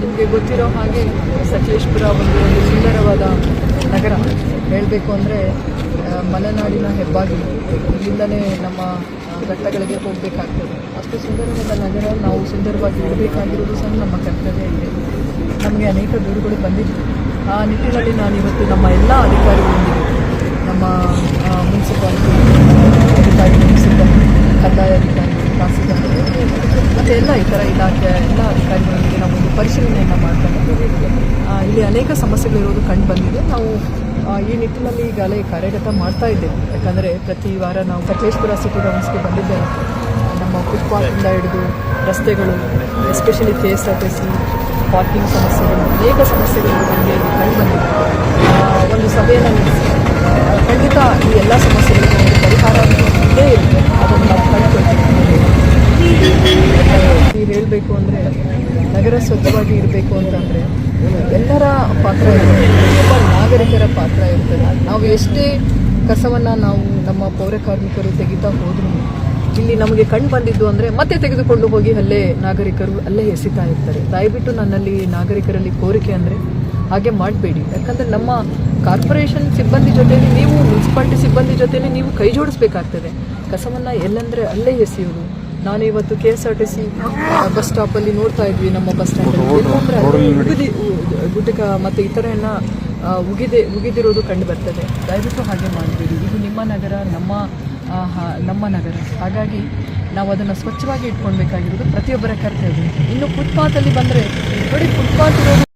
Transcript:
ನಿಮಗೆ ಗೊತ್ತಿರೋ ಹಾಗೆ ಸಕಲೇಶ್ಪುರ ಒಂದು ಸುಂದರವಾದ ನಗರ ಹೇಳಬೇಕು ಅಂದರೆ ಮಲೆನಾಡಿನ ಹೆಬ್ಬಾಗಿಲು ಇಲ್ಲಿಂದಲೇ ನಮ್ಮ ಘಟ್ಟಗಳಿಗೆ ಹೋಗಬೇಕಾಗ್ತದೆ. ಅಷ್ಟು ಸುಂದರವಾದ ನಗರ, ನಾವು ಸುಂದರವಾಗಿ ಇಡಬೇಕಾಗಿರೋದು ಸಹ ನಮ್ಮ ಕರ್ತವ್ಯ ಇದೆ. ನಮಗೆ ಅನೇಕ ದೂರುಗಳು ಬಂದಿದ್ದು ಆ ನಿಟ್ಟಿನಲ್ಲಿ ನಾನು ಇವತ್ತು ನಮ್ಮ ಎಲ್ಲ ಅಧಿಕಾರಿಗಳೊಂದಿಗೆ, ನಮ್ಮ ಮುನ್ಸಿಪಾಲಿಟಿ ಅಧಿಕಾರಿಗಳು ಮುನ್ಸಿಪಾಲಿಟಿ ಕಂದಾಯ ಅಧಿಕಾರಿ ಖಾಸಗಿ ಮತ್ತು ಎಲ್ಲ ಇತರ ಇಲಾಖೆಯ ಅಧಿಕಾರಿಗಳೊಂದಿಗೆ ನಾವು ಒಂದು ಪರಿಶೀಲನೆಯನ್ನು ಇದ್ದೀವಿ. ಇಲ್ಲಿ ಅನೇಕ ಸಮಸ್ಯೆಗಳಿರೋದು ಕಂಡು ಬಂದಿದೆ. ನಾವು ಈ ನಿಟ್ಟಿನಲ್ಲಿ ಈಗಾಗಲೇ ಕಾರ್ಯಗತ ಮಾಡ್ತಾ ಇದ್ದೇವೆ. ಯಾಕಂದರೆ ಪ್ರತಿ ವಾರ ನಾವು ಸಕಲೇಶ್ಪುರ ಸಿಟಿ ಗ್ರೌಂಡ್ಸ್ಗೆ ಬಂದಿದ್ದೇವೆ. ನಮ್ಮ ಫುಟ್ಪಾತಿಂದ ಹಿಡಿದು ರಸ್ತೆಗಳು especially K S R T C parking ಸಮಸ್ಯೆಗಳು, ಅನೇಕ ಸಮಸ್ಯೆಗಳು ನಮಗೆ ಕಂಡು ಬಂದಿದೆ. ಒಂದು ಸಭೆಯನ್ನು ನಡೆಸಿ. ಖಂಡಿತ ಈ ಎಲ್ಲ ಸಮಸ್ಯೆಗಳಿಗೆ ಒಂದು ಪರಿಹಾರ ಅಂತೂ ಇದ್ದೇ ಇರುತ್ತೆ ಅದನ್ನು ನಾವು ಕಂಡುಕೊಳ್ತೀವಿ ಹೇಳಬೇಕು ಅಂದರೆ ನಗರ ಸ್ವಚ್ಛವಾಗಿ ಇರಬೇಕು ಅಂತಂದರೆ ಎಲ್ಲರ ಪಾತ್ರ ಇರ್ತದೆ ಪ್ರತಿಯೊಬ್ಬ ನಾಗರಿಕರ ಪಾತ್ರ ಇರ್ತದೆ. ನಾವು ಎಷ್ಟೇ ಕಸವನ್ನು ನಾವು ನಮ್ಮ ಪೌರ ಕಾರ್ಮಿಕರು ತೆಗಿತಾ ಹೋದ್ರೂ ಇಲ್ಲಿ ನಮಗೆ ಕಂಡು ಬಂದಿದ್ದು ಅಂದರೆ ಮತ್ತೆ ತೆಗೆದುಕೊಂಡು ಹೋಗಿ ಅಲ್ಲೇ ನಾಗರಿಕರು ಅಲ್ಲೇ ಎಸಿತಾ ಇರ್ತಾರೆ. ದಯವಿಟ್ಟು ನನ್ನಲ್ಲಿ ನಾಗರಿಕರಲ್ಲಿ ಕೋರಿಕೆ ಅಂದರೆ ಹಾಗೆ ಮಾಡಬೇಡಿ. ಯಾಕಂದರೆ ನಮ್ಮ ಕಾರ್ಪೊರೇಷನ್ ಸಿಬ್ಬಂದಿ ಜೊತೆಲಿ ನೀವು ಮುನ್ಸಿಪಾಲ್ಟಿ ಸಿಬ್ಬಂದಿ ಜೊತೆಯಲ್ಲಿ ನೀವು ಕೈ ಜೋಡಿಸ್ಬೇಕಾಗ್ತದೆ. ಕಸವನ್ನು ಎಲ್ಲಂದರೆ ಅಲ್ಲೇ ಎಸೆಯೋದು ನಾನು ಇವತ್ತು K S R T C bus ಸ್ಟಾಪಲ್ಲಿ ನೋಡ್ತಾ ಇದ್ವಿ ನಮ್ಮ ಬಸ್ ಸ್ಟಾಂಡ್ ಗುಟಕ ಮತ್ತು ಇತರೆಯನ್ನ ಎಲ್ಲ ಉಗಿದೆ ಉಗಿದಿರೋದು ಕಂಡು ಬರ್ತದೆ. ದಯವಿಟ್ಟು ಹಾಗೆ ಮಾಡಬೇಡಿ. ಇದು ನಿಮ್ಮ ನಗರ ನಮ್ಮ ನಮ್ಮ ನಗರ. ಹಾಗಾಗಿ ನಾವು ಅದನ್ನು ಸ್ವಚ್ಛವಾಗಿ ಇಟ್ಕೊಳ್ಬೇಕಾಗಿರೋದು ಪ್ರತಿಯೊಬ್ಬರ ಕರ್ತವ್ಯ. ಇನ್ನು ಫುಟ್ಪಾತಲ್ಲಿ ಬಂದರೆ ನೋಡಿ ಫುಟ್ಪಾತ್ ಇರೋದು